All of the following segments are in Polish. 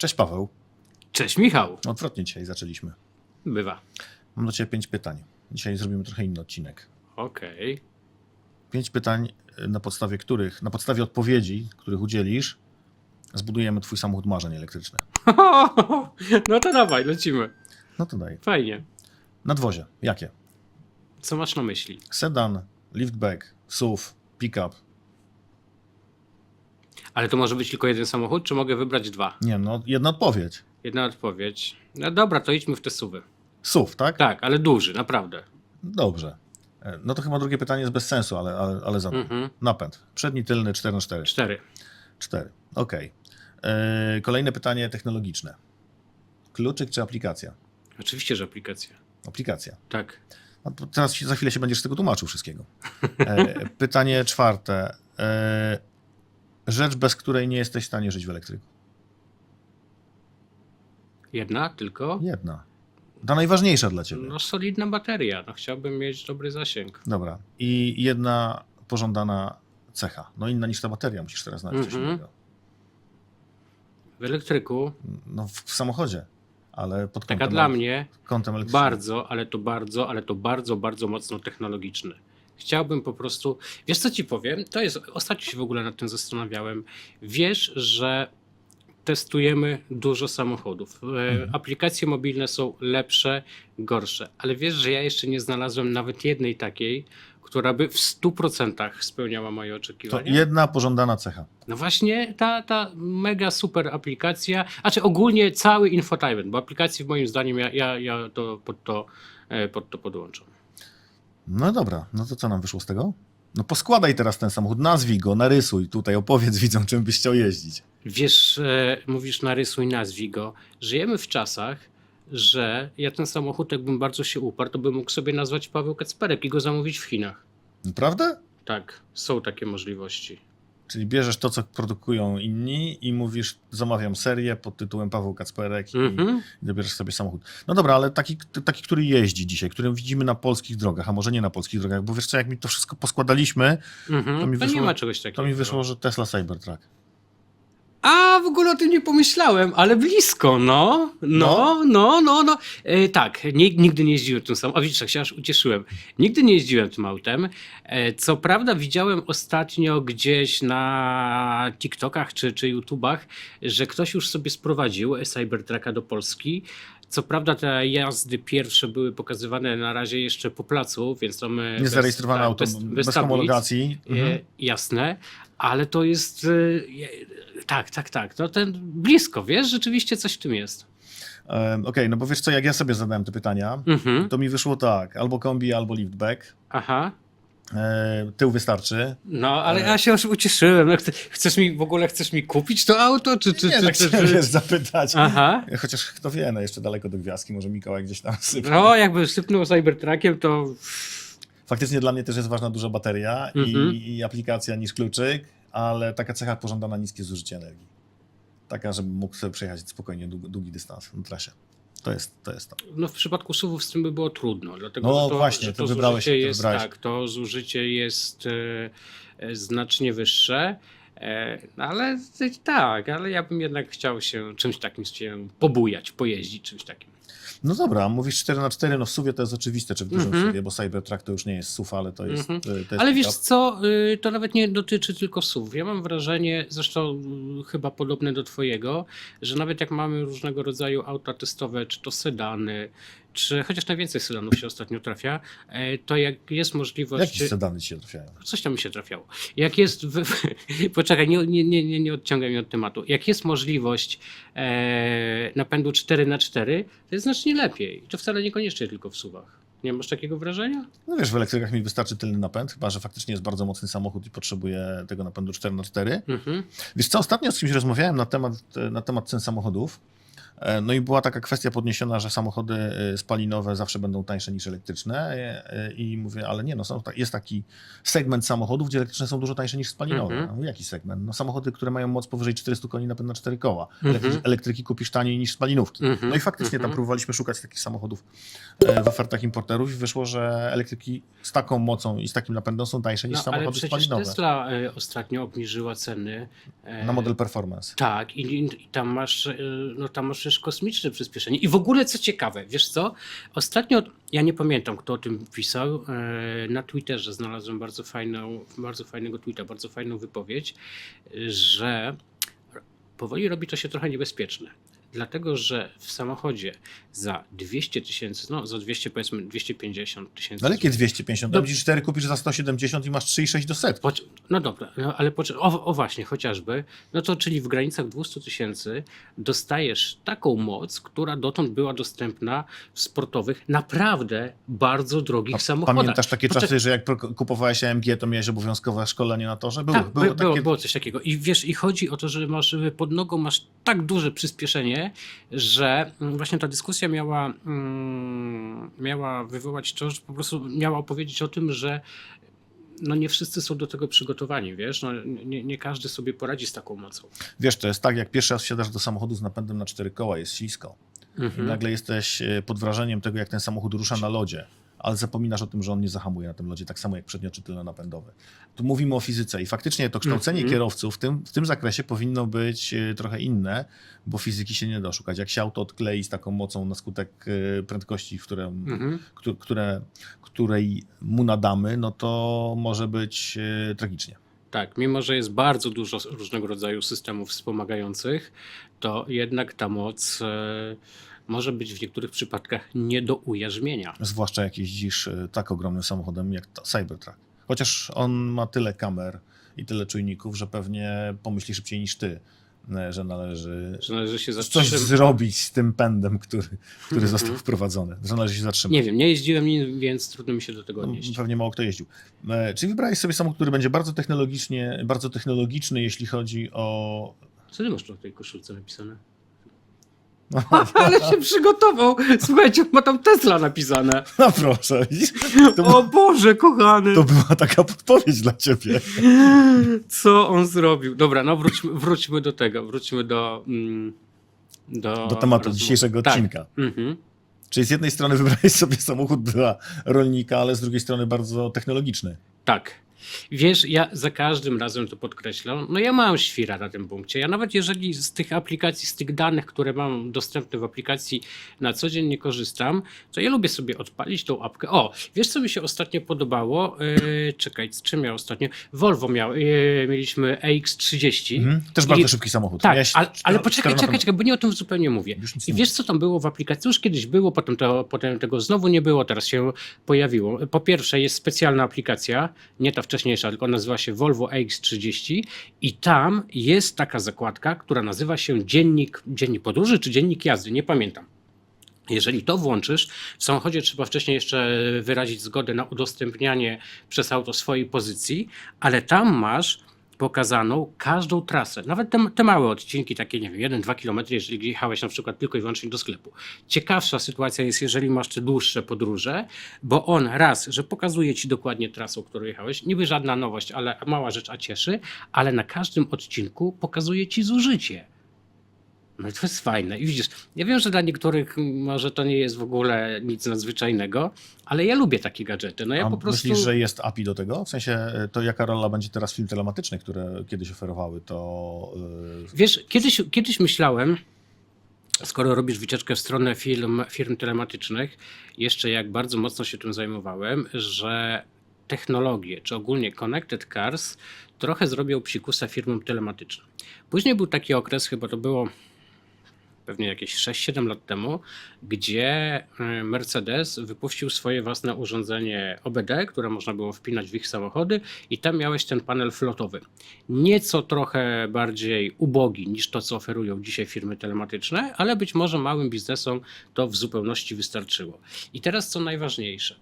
Cześć Paweł. Cześć Michał. Odwrotnie dzisiaj zaczęliśmy. Bywa. Mam do Ciebie pięć pytań. Dzisiaj zrobimy trochę inny odcinek. Okej. Pięć pytań, y, na podstawie których, na podstawie odpowiedzi, których udzielisz, zbudujemy Twój samochód marzeń elektryczny. No to dawaj, lecimy. No to daj. Fajnie. Nadwozie. Jakie? Co masz na myśli? Sedan, liftback, SUV, pickup. Ale to może być tylko jeden samochód, czy mogę wybrać dwa? Nie no, jedna odpowiedź. Jedna odpowiedź. No dobra, to idźmy w te suwy. SUV, tak? Tak, ale duży, naprawdę. Dobrze. E, No to chyba drugie pytanie jest bez sensu, ale, ale, ale zadam. Mhm. Napęd. Przedni, tylny, 4 na 4 Cztery. 4. Okej. E, Kolejne pytanie technologiczne. Kluczyk czy aplikacja? Oczywiście, że aplikacja. Aplikacja. Tak. No to teraz się- za chwilę się będziesz z tego tłumaczył wszystkiego. E, pytanie czwarte. E, rzecz, bez której nie jesteś w stanie żyć w elektryku. Jedna tylko? Jedna. Ta najważniejsza dla ciebie. No solidna bateria. No chciałbym mieć dobry zasięg. Dobra. I jedna pożądana cecha. No inna niż ta bateria, musisz teraz znaleźć coś Mhm. innego. W elektryku, No w, w samochodzie, ale pod kątem, taka dla mnie, kątem bardzo, ale to bardzo, ale to bardzo, bardzo mocno technologiczny. Chciałbym po prostu. Wiesz, co ci powiem? To jest. Ostatnio się w ogóle nad tym zastanawiałem. Wiesz, że testujemy dużo samochodów. E, Mhm. Aplikacje mobilne są lepsze, gorsze, ale wiesz, że ja jeszcze nie znalazłem nawet jednej takiej, która by w 100% spełniała moje To oczekiwania. jedna pożądana cecha. No właśnie ta, ta mega super aplikacja, a czy ogólnie cały infotainment, bo aplikacje moim zdaniem ja, ja, ja to pod to, e, pod to podłączam. No dobra, no to co nam wyszło z tego? No poskładaj teraz ten samochód, nazwij go, narysuj tutaj, opowiedz widzom, czym byś chciał jeździć. Wiesz, e, mówisz narysuj, nazwij go. Żyjemy w czasach, że ja ten samochód, jakbym bardzo się uparł, to bym mógł sobie nazwać Paweł Kacperek i go zamówić w Chinach. Naprawdę? Tak, są takie możliwości. Czyli bierzesz to, co produkują inni i mówisz, zamawiam serię pod tytułem Paweł Kacperek i Mhm. dobierzesz sobie samochód. No dobra, ale taki, taki, który jeździ dzisiaj, który widzimy na polskich drogach, a może nie na polskich drogach, bo wiesz co, jak mi to wszystko poskładaliśmy, Mhm. To mi To wyszło- to mi wyszło, że Tesla Cybertruck. Ogóle o tym nie pomyślałem, ale blisko, no. No, no, no, no. E, tak, nie, nigdy nie jeździłem tym samochodem. A widzisz, jak się aż ucieszyłem. Nigdy nie jeździłem tym autem. E, co prawda widziałem ostatnio gdzieś na TikTokach czy, czy YouTubach, że ktoś już sobie sprowadził Cybertrucka do Polski. Co prawda te jazdy pierwsze były pokazywane na razie jeszcze po placu, więc tam... Niezarejestrowane tak, auto, bez, bez, bez homologacji. E, Mhm. jasne, ale to jest. e, tak, tak, tak. No ten blisko, wiesz, rzeczywiście coś w tym jest. Okej, no bo wiesz co, jak ja sobie zadałem te pytania, Mhm. to mi wyszło tak, albo kombi, albo liftback. Aha. E, tył wystarczy. No, ale E. ja się już ucieszyłem. No, chce- Chcesz mi w ogóle chcesz mi kupić to auto? Czy, czy, nie, czy, tak czy, chciałem czy... wiesz, zapytać. Aha. Chociaż kto wie, no jeszcze daleko do gwiazdki, może Mikołaj gdzieś tam sypie. No, jakby sypnął Cybertruckiem, to. Faktycznie dla mnie też jest ważna duża bateria Mhm. i, i aplikacja niż kluczyk, ale taka cecha pożądana niskie zużycie energii. Taka, żebym mógł sobie przejechać spokojnie długi, długi dystans na trasie. To jest to. Jest to. No, w przypadku SUV z tym by było trudno. Dlatego, No że to, właśnie, że to to wybrałeś- zużycie to jest, wybrałeś. tak, to zużycie jest e, e, znacznie wyższe. E, no ale tak, ale ja bym jednak chciał się czymś takim się pobujać, pojeździć czymś takim. No dobra, mówisz 4 na 4 no w suwie to jest oczywiste, czy w dużym Mhm. suwie, bo Cybertruck to już nie jest SUV, ale to jest, Mhm. to jest Ale wiesz co, y, to nawet nie dotyczy tylko SUV. Ja mam wrażenie, zresztą y, chyba podobne do twojego, że nawet jak mamy różnego rodzaju auta testowe, czy to sedany, czy chociaż najwięcej sedanów się ostatnio trafia, e, to jak jest możliwość... Jakie sedany się trafiają? Coś tam mi się trafiało. Jak jest. W... Poczekaj, nie, nie, nie, nie, odciągaj mnie od tematu. Jak jest możliwość e, napędu 4 na 4 to jest znacznie lepiej. I to wcale niekoniecznie tylko w suwach. Nie masz takiego wrażenia? No wiesz, w elektrykach mi wystarczy tylny napęd, chyba że faktycznie jest bardzo mocny samochód i potrzebuje tego napędu 4 na 4 Mhm. Wiesz co, ostatnio z kimś rozmawiałem na temat, na temat cen samochodów No i była taka kwestia podniesiona, że samochody e, spalinowe zawsze będą tańsze niż elektryczne e, e, i mówię, ale nie, no są, jest taki segment samochodów, gdzie elektryczne są dużo tańsze niż spalinowe. Mhm. Ja mówię, jaki segment? No samochody, które mają moc powyżej 400 koni napęd na 4 koła. Mhm. Elektry- Elektryki kupisz taniej niż spalinówki. Mhm. No i faktycznie tam Mhm. próbowaliśmy szukać takich samochodów e, w ofertach importerów i wyszło, że elektryki z taką mocą i z takim napędem są tańsze niż No, ale samochody przecież spalinowe. Tesla e, ostatnio obniżyła ceny. e, Na model performance. Tak, i, i tam masz, e, no tam masz też kosmiczne przyspieszenie. I w ogóle co ciekawe, wiesz co? Ostatnio, ja nie pamiętam kto o tym pisał, e, na Twitterze znalazłem bardzo fajną, bardzo fajnego tweeta, bardzo fajną wypowiedź, że powoli robi to się trochę niebezpieczne. Dlatego, że w samochodzie za 200 tysięcy, no za 200 powiedzmy 250 tysięcy. Ale jakie 250? No- Tam ci 4 kupisz za 170 i masz 3,6 do. Poc- No dobra, no ale o, o właśnie, chociażby, no to czyli w granicach 200 tysięcy dostajesz taką moc, która dotąd była dostępna w sportowych, naprawdę bardzo drogich A samochodach. Pamiętasz takie Poczek- czasy, że jak kupowałeś AMG, to miałeś obowiązkowe szkolenie na torze? Były, tak, były by, było, takie... było coś takiego. I wiesz, i chodzi o to, że masz pod nogą masz tak duże przyspieszenie, że mm, właśnie ta dyskusja miała, mm, miała wywołać to, że po prostu miała opowiedzieć o tym, że no nie wszyscy są do tego przygotowani, wiesz, no, nie, nie każdy sobie poradzi z taką mocą. Wiesz, to jest tak, jak pierwszy raz wsiadasz do samochodu z napędem na 4 koła, jest ślisko. I Mhm. nagle jesteś e, pod wrażeniem tego, jak ten samochód rusza na lodzie, ale zapominasz o tym, że on nie zahamuje na tym lodzie, tak samo jak przednio czy tylno-napędowy. Tu mówimy o fizyce i faktycznie to kształcenie Mhm. kierowców w tym, w tym zakresie powinno być e, trochę inne, bo fizyki się nie da szukać. Jak się auto odklei z taką mocą na skutek e, prędkości, które, Mhm. któ- które, której mu nadamy, no to może być e, tragicznie. Tak, mimo że jest bardzo dużo różnego rodzaju systemów wspomagających, to jednak ta moc e, może być w niektórych przypadkach nie do ujarzmienia. Zwłaszcza jak jeździsz e, tak ogromnym samochodem jak Cybertruck. Chociaż on ma tyle kamer i tyle czujników, że pewnie pomyśli szybciej niż ty, e, że należy Że należy się coś zatrzymać. zrobić z tym pędem, który, który Mhm. został wprowadzony, że należy się zatrzymać. Nie wiem, nie jeździłem nim, więc trudno mi się do tego No, odnieść. pewnie mało kto jeździł. E, Czyli wybrałeś sobie samochód, który będzie bardzo technologicznie, bardzo technologiczny, jeśli chodzi o. Co ty masz na tej koszulce napisane? No, Ale się przygotował! Słuchajcie, ma tam Tesla napisane. no proszę, to, O Boże, kochany! to była taka podpowiedź dla ciebie. Co on zrobił? Dobra, no wróćmy, wróćmy do tego, wróćmy do... Mm, do, Do tematu rozmowy. dzisiejszego Tak. odcinka. Mhm. Czyli z jednej strony wybrałeś sobie samochód dla rolnika, ale z drugiej strony bardzo technologiczny. Tak. Wiesz, ja za każdym razem to podkreślam. No ja mam świra na tym punkcie. Ja nawet jeżeli z tych aplikacji, z tych danych, które mam dostępne w aplikacji na co dzień nie korzystam, to ja lubię sobie odpalić tą apkę. O, wiesz co mi się ostatnio podobało? Yy, czekaj, z czym miał ostatnio? Volvo miał, yy, mieliśmy EX30. Mhm. Też I- bardzo szybki samochód. Tak, Miałeś ale, ale cztero- poczekaj, czekaj, czekaj, bo nie o tym zupełnie mówię. I wiesz, co tam było w aplikacji? Już kiedyś było, potem, to, potem tego znowu nie było, teraz się pojawiło. Po pierwsze, jest specjalna aplikacja, nie ta wcześniejsza, tylko nazywa się Volvo X30 i tam jest taka zakładka, która nazywa się Dziennik, dziennik Podróży czy Dziennik Jazdy, nie pamiętam. Jeżeli to włączysz, w samochodzie trzeba wcześniej jeszcze wyrazić zgodę na udostępnianie przez auto swojej pozycji, ale tam masz pokazaną każdą trasę, nawet te, te małe odcinki, takie nie wiem, 1-2 km, jeżeli jechałeś na przykład tylko i wyłącznie do sklepu. Ciekawsza sytuacja jest, jeżeli masz te dłuższe podróże, bo on raz, że pokazuje ci dokładnie trasę, którą jechałeś, niby żadna nowość, ale mała rzecz, a cieszy, ale na każdym odcinku pokazuje ci zużycie. No to jest fajne. I widzisz, ja wiem, że dla niektórych może to nie jest w ogóle nic nadzwyczajnego, ale ja lubię takie gadżety. No ja A po prostu... myślisz, że jest API do tego? W sensie e, to jaka rola będzie teraz film telematyczny, które kiedyś oferowały, to e, Wiesz, kiedyś, kiedyś myślałem, skoro robisz wycieczkę w stronę firm, firm telematycznych, jeszcze jak bardzo mocno się tym zajmowałem, że technologie, czy ogólnie connected cars, trochę zrobią psikusa firmom telematycznym. Później był taki okres, chyba to było pewnie jakieś 6-7 lat temu, gdzie y, Mercedes wypuścił swoje własne urządzenie OBD, które można było wpinać w ich samochody i tam miałeś ten panel flotowy. Nieco trochę bardziej ubogi niż to, co oferują dzisiaj firmy telematyczne, ale być może małym biznesom to w zupełności wystarczyło. I teraz co najważniejsze.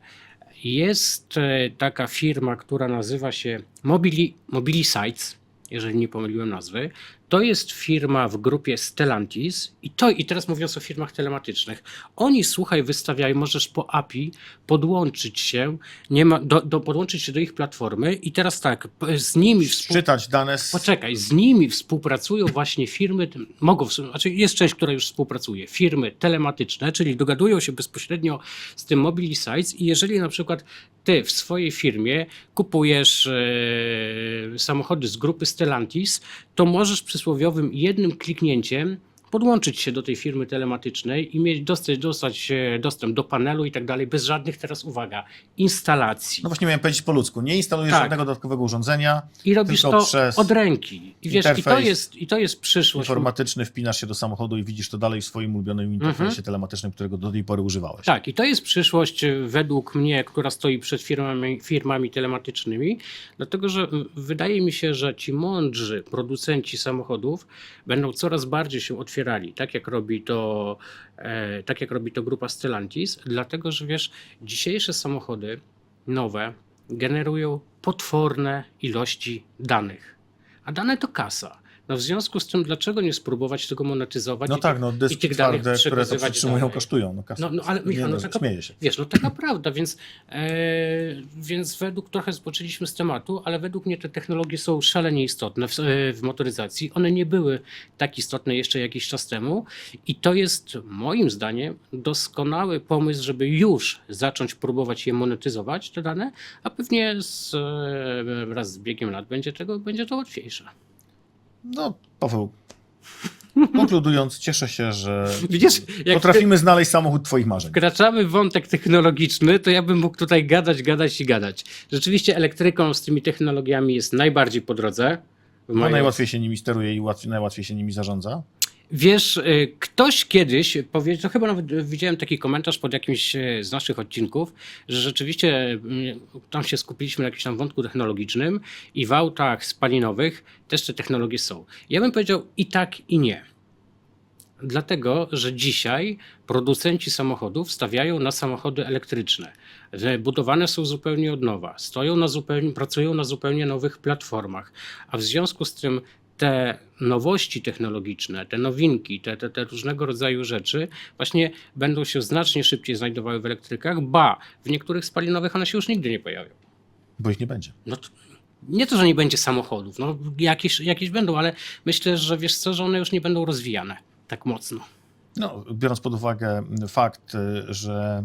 Jest e, taka firma, która nazywa się Mobili, Mobili Sites, jeżeli nie pomyliłem nazwy. To jest firma w grupie Stellantis i to, i teraz mówiąc o firmach telematycznych, oni słuchaj, wystawiają, możesz po API podłączyć się, nie ma, do, do, podłączyć się do ich platformy i teraz tak, z nimi. Czytać dane z... Poczekaj, z nimi współpracują właśnie firmy, mogą, znaczy jest część, która już współpracuje, firmy telematyczne, czyli dogadują się bezpośrednio z tym Mobile Sites i jeżeli na przykład ty w swojej firmie kupujesz e, samochody z grupy Stellantis, to możesz przysłowiowym jednym kliknięciem podłączyć się do tej firmy telematycznej i mieć dostać, dostać e, dostęp do panelu i tak dalej, bez żadnych teraz, uwaga, instalacji. No właśnie miałem powiedzieć po ludzku. Nie instalujesz Tak. żadnego dodatkowego urządzenia. I robisz tylko to przez od ręki. I wiesz, i to jest, i to jest przyszłość. Informatyczny wpinasz się do samochodu i widzisz to dalej w swoim ulubionym interfejsie telematycznym, którego do tej pory używałeś. Tak, i to jest przyszłość e, według mnie, która stoi przed firmami, firmami telematycznymi, dlatego że wydaje mi się, że ci mądrzy producenci samochodów będą coraz bardziej się tak jak robi to, e, tak jak robi to grupa Stellantis, dlatego że wiesz, dzisiejsze samochody nowe generują potworne ilości danych, a dane to kasa. No w związku z tym, dlaczego nie spróbować tego monetyzować? No i tak, tych- no i dyski tych danych twarde, które to przytrzymują, dalej? kosztują. No, kas... No, no ale Michał, no, no, taka, się. wiesz, no taka prawda, więc, e, więc według, trochę zboczyliśmy z tematu, ale według mnie te technologie są szalenie istotne w, e, w motoryzacji. One nie były tak istotne jeszcze jakiś czas temu i to jest moim zdaniem doskonały pomysł, żeby już zacząć próbować je monetyzować, te dane, a pewnie z, e, wraz z biegiem lat będzie, tego, będzie to łatwiejsze. No, Paweł, konkludując, cieszę się, że Widzisz, potrafimy znaleźć samochód twoich marzeń. wkraczamy w wątek technologiczny, to ja bym mógł tutaj gadać, gadać i gadać. Rzeczywiście elektryką z tymi technologiami jest najbardziej po drodze. No, najłatwiej się nimi steruje i łatwiej, najłatwiej się nimi zarządza. Wiesz, y, ktoś kiedyś powiedział, to chyba nawet widziałem taki komentarz pod jakimś y, z naszych odcinków, że rzeczywiście y, tam się skupiliśmy na jakimś tam wątku technologicznym i w autach spalinowych też te technologie są. Ja bym powiedział i tak, i nie. Dlatego, że dzisiaj producenci samochodów stawiają na samochody elektryczne. Budowane są zupełnie od nowa, stoją na zupełnie, pracują na zupełnie nowych platformach, a w związku z tym te nowości technologiczne, te nowinki, te, te, te różnego rodzaju rzeczy właśnie będą się znacznie szybciej znajdowały w elektrykach, ba, w niektórych spalinowych one się już nigdy nie pojawią. Bo ich nie będzie. No to, nie to, że nie będzie samochodów, no jakieś, jakieś będą, ale myślę, że wiesz co, że one już nie będą rozwijane tak mocno. No, biorąc pod uwagę fakt, y, że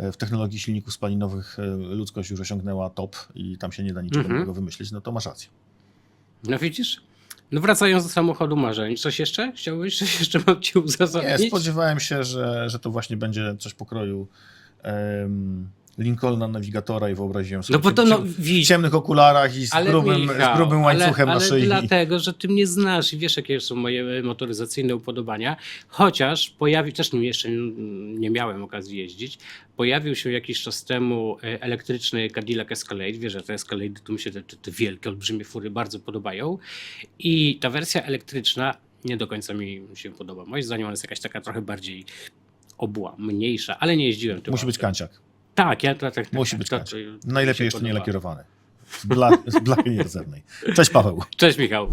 y, w technologii silników spalinowych y, ludzkość już osiągnęła top i tam się nie da niczego Mhm. nowego wymyślić, no to masz rację. No widzisz? No wracając do samochodu marzeń, coś jeszcze? Chciałbyś, coś jeszcze mam ci Nie, uzasadnić? spodziewałem się, że, że to właśnie będzie coś pokroju um, Lincolna nawigatora i wyobraziłem sobie No bo w to no, w ciemnych okularach i z grubym, Michał, z grubym łańcuchem ale, na ale szyi. dlatego, że ty mnie znasz i wiesz, jakie są moje motoryzacyjne upodobania. Chociaż pojawi, też nim jeszcze nie miałem okazji jeździć, pojawił się jakiś czas temu e, elektryczny Cadillac Escalade. Wiesz, że te Escalade, tu mi się te, te, wielkie, olbrzymie fury bardzo podobają. I ta wersja elektryczna nie do końca mi się podoba. Moim zdaniem ona jest jakaś taka trochę bardziej obła, mniejsza, ale nie jeździłem tym Musi być autem. kanciak. Tak, ja to tak. Musi być mi Najlepiej jeszcze nie lakierowany. Z, bla, z blachy nierdzewnej. Cześć Paweł. Cześć Michał.